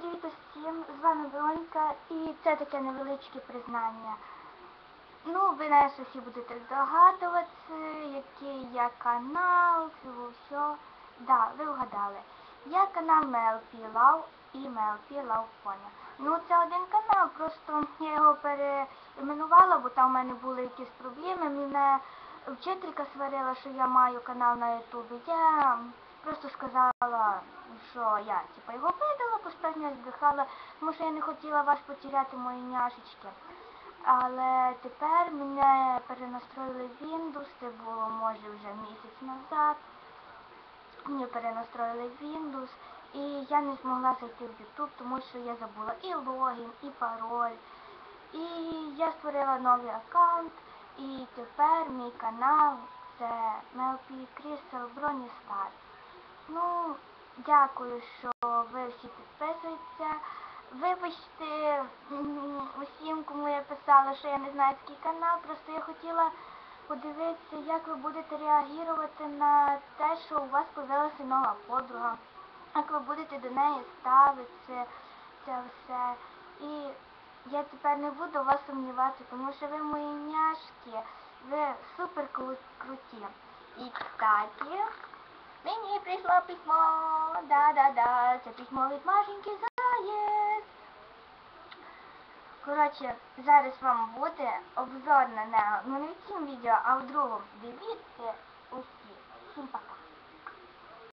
Привіт усім, з вами Бронька і це таке невеличке признання. Ну, ви наверное, всі будете здогадуватися, який я канал, цього все. Да, ви вгадали. Я канал MLP Love і MLP Love Pony. Ну, це один канал, просто я його переіменувала, бо там в мене були якісь проблеми. Мене вчителька сварила, що я маю канал на Ютубі. Я просто сказала, що я типа його видала, посправді збрехала, тому що я не хотіла вас потеряти мої няшечки. Але тепер мене перенастроїли Windows, це було може вже місяць назад. Мені перенастроїли Windows і я не змогла зайти в YouTube, тому що я забула і логін, і пароль. І я створила новий аккаунт, і тепер мій канал це MLP Crystal Bronny Star. Ну, дякую, що ви всі. Вибачте усім, кому я писала, що я не знаю який канал, просто я хотіла подивитися, як ви будете реагувати на те, що у вас з'явилася нова подруга, як ви будете до неї ставитися, це все. І я тепер не буду вас сумніватися, тому що ви мої няшки, ви супер круті. І, кстати, Мені прийшло письмо, да-да-да, це письмо від Машеньки Заєць. Коротше, зараз вам буде обзор на нього, ну не в цьому відео, а в другому. Дивіться усі. Всім пока.